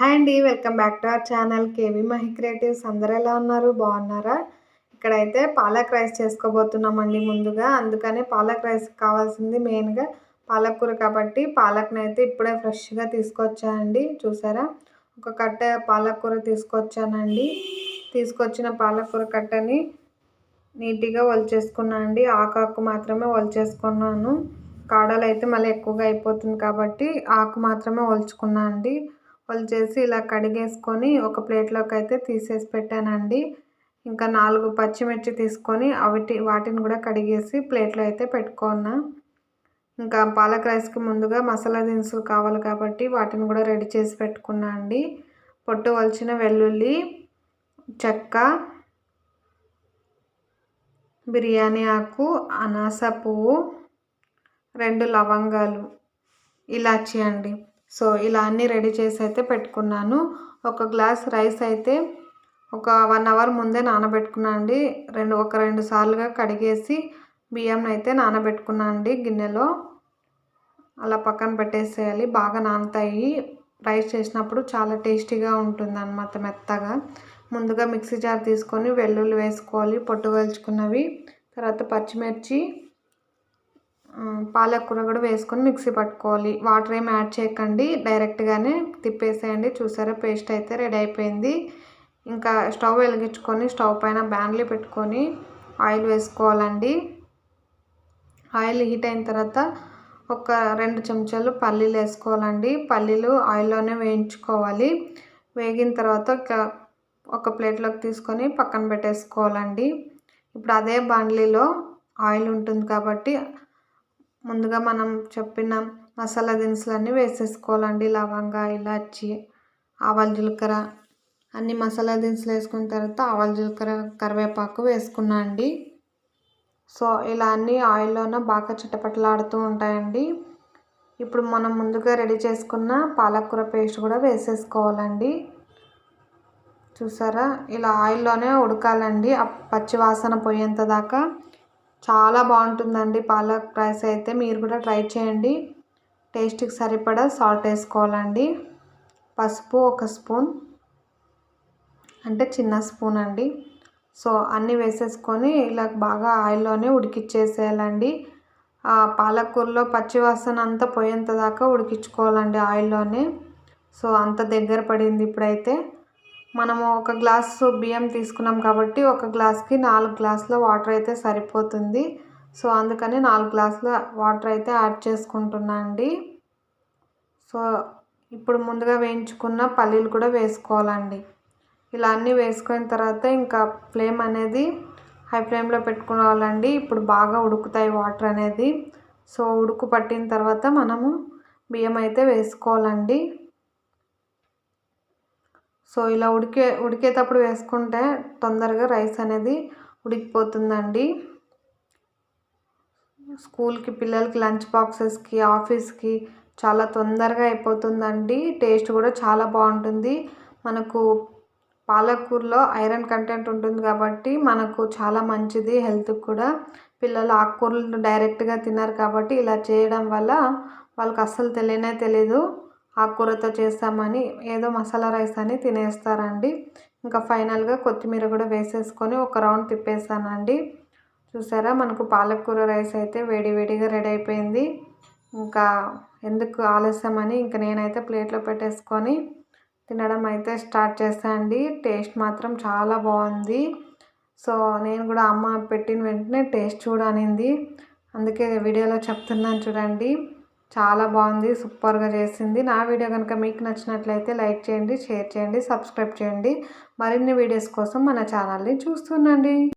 Hi అండి welcome back to our channel. KV Mahi creatives. అందరు ఎలా ఉన్నారు? బాగున్నారా? ఇక్కడైతే పాలక్ రైస్ చేసుకోబోతున్నామండి ముందుగా. అందుకనే పాలక్ రైస్ కావాల్సింది మెయిన్గా పాలకూర కాబట్టి పాలక్ని అయితే ఇప్పుడే ఫ్రెష్గా తీసుకొచ్చానండి. చూసారా? ఒక కట్ట పాలకూర తీసుకొచ్చానండి. తీసుకొచ్చిన పాలకూర కట్టని నీట్గా వలిచేసుకున్నాను అండి. ఆకాకు మాత్రమే వలిచేసుకున్నాను కాడలు అయితే మళ్ళీ ఎక్కువగా అయిపోతుంది కాబట్టి ఆకు మాత్రమే వలుచుకున్నాను అండి. చేసి ఇలా కడిగేసుకొని ఒక ప్లేట్లోకి అయితే తీసేసి పెట్టానండి. ఇంకా నాలుగు పచ్చిమిర్చి తీసుకొని అవిటి వాటిని కూడా కడిగేసి ప్లేట్లో అయితే పెట్టుకున్నా. ఇంకా పాలక్ రైస్కి ముందుగా మసాలా దినుసులు కావాలి కాబట్టి వాటిని కూడా రెడీ చేసి పెట్టుకున్నా అండి. పొట్టు వలిచిన వెల్లుల్లి చెక్క బిర్యానీ ఆకు అనాస పువ్వు రెండు లవంగాలు ఇలాచి అండి. సో ఇలా అన్నీ రెడీ చేసి అయితే పెట్టుకున్నాను. ఒక గ్లాస్ రైస్ అయితే ఒక వన్ అవర్ ముందే నానబెట్టుకున్నాను అండి. రెండు ఒక రెండు సార్లుగా కడిగేసి బియ్యం అయితే నానబెట్టుకున్నాను అండి గిన్నెలో. అలా పక్కన పెట్టేసేయాలి. బాగా నానతాయి. రైస్ చేసినప్పుడు చాలా టేస్టీగా ఉంటుంది అన్నమాట మెత్తగా. ముందుగా మిక్సీ జార్ తీసుకొని వెల్లుల్లి వేసుకోవాలి. పొట్టు వేల్చుకున్నవి తర్వాత పచ్చిమిర్చి. పాలకూర కూడా వేసుకొని మిక్సీ పట్టుకోవాలి. వాటర్ ఏమి యాడ్ చేయకండి. డైరెక్ట్గానే తిప్పేసేయండి. చూసారా? పేస్ట్ అయితే రెడీ అయిపోయింది. ఇంకా స్టవ్ వెలిగించుకొని స్టవ్ పైన బ్యాన్లీ పెట్టుకొని ఆయిల్ వేసుకోవాలండి. ఆయిల్ హీట్ అయిన తర్వాత ఒక రెండు చెంచాలు పల్లీలు వేసుకోవాలండి. పల్లీలు ఆయిల్లోనే వేయించుకోవాలి. వేగిన తర్వాత ఒక ప్లేట్లోకి తీసుకొని పక్కన పెట్టేసుకోవాలండి. ఇప్పుడు అదే బాండ్లీలో ఆయిల్ ఉంటుంది కాబట్టి ముందుగా మనం చెప్పిన మసాలా దినుసులన్నీ వేసేసుకోవాలండి. లవంగా ఇలాచి ఆవాల జీలకర్ర అన్ని మసాలా దినుసులు వేసుకున్న తర్వాత ఆవాల జీలకర్ర కరివేపాకు వేసుకున్నా అండి. సో ఇలా అన్నీ ఆయిల్లోన బాగా చిట్టపట్టలాడుతూ ఉంటాయండి. ఇప్పుడు మనం ముందుగా రెడీ చేసుకున్న పాలకూర పేస్ట్ కూడా వేసేసుకోవాలండి. చూసారా? ఇలా ఆయిల్లోనే ఉడకాలండి. పచ్చి వాసన పోయేంత దాకా చాలా బాగుంటుందండి పాలక్ రైస్ అయితే. మీరు కూడా ట్రై చేయండి. టేస్ట్కి సరిపడా సాల్ట్ వేసుకోవాలండి. పసుపు ఒక స్పూన్ అంటే చిన్న స్పూన్ అండి. సో అన్నీ వేసేసుకొని ఇలా బాగా ఆయిల్లోనే ఉడికిచ్చేసేయాలండి. పాలకూరలో పచ్చివాసన అంతా పోయేంత దాకా ఉడికించుకోవాలండి ఆయిల్లోనే. సో అంత దగ్గర పడింది ఇప్పుడైతే. మనము ఒక గ్లాసు బియ్యం తీసుకున్నాం కాబట్టి ఒక గ్లాస్కి నాలుగు గ్లాసుల వాటర్ అయితే సరిపోతుంది. సో అందుకని నాలుగు గ్లాసుల వాటర్ అయితే యాడ్ చేసుకుంటున్నా అండి. సో ఇప్పుడు ముందుగా వేయించుకున్న పల్లీలు కూడా వేసుకోవాలండి. ఇలా అన్నీ వేసుకున్న తర్వాత ఇంకా ఫ్లేమ్ అనేది హై ఫ్లేమ్లో పెట్టుకోవాలండి. ఇప్పుడు బాగా ఉడుకుతాయి వాటర్ అనేది. సో ఉడుకు పట్టిన తర్వాత మనము బియ్యం అయితే వేసుకోవాలండి. సో ఇలా ఉడికే ఉడికేటప్పుడు వేసుకుంటే తొందరగా రైస్ అనేది ఉడికిపోతుందండి. స్కూల్కి పిల్లలకి లంచ్ బాక్సెస్కి ఆఫీస్కి చాలా తొందరగా అయిపోతుందండి. టేస్ట్ కూడా చాలా బాగుంటుంది. మనకు పాలకూరలో ఐరన్ కంటెంట్ ఉంటుంది కాబట్టి మనకు చాలా మంచిది హెల్త్కి కూడా. పిల్లలు ఆకుకూరలు డైరెక్ట్గా తిన్నారు కాబట్టి ఇలా చేయడం వల్ల వాళ్ళకి అస్సలు తెలియనే తెలీదు. ఆకుకూరతో చేస్తామని ఏదో మసాలా రైస్ అని తినేస్తారండి. ఇంకా ఫైనల్గా కొత్తిమీర కూడా వేసేసుకొని ఒక రౌండ్ తిప్పేసానండి చూసారా మనకు పాలకూర రైస్ అయితే వేడివేడిగా రెడీ అయిపోయింది. ఇంకా ఎందుకు ఆలస్యం అని ఇంకా నేనైతే ప్లేట్లో పెట్టేసుకొని తినడం అయితే స్టార్ట్ చేస్తానండి టేస్ట్ మాత్రం చాలా బాగుంది. సో నేను కూడా అమ్మ పెట్టిన వెంటనే టేస్ట్ చూడనింది. అందుకే వీడియోలో చెప్తున్నాను చూడండి. చాలా బాగుంది సూపర్గా చేసింది. నా వీడియో కనుక మీకు నచ్చినట్లయితే లైక్ చేయండి షేర్ చేయండి సబ్స్క్రైబ్ చేయండి. మరిన్ని వీడియోస్ కోసం మన ఛానల్ని చూస్తుండండి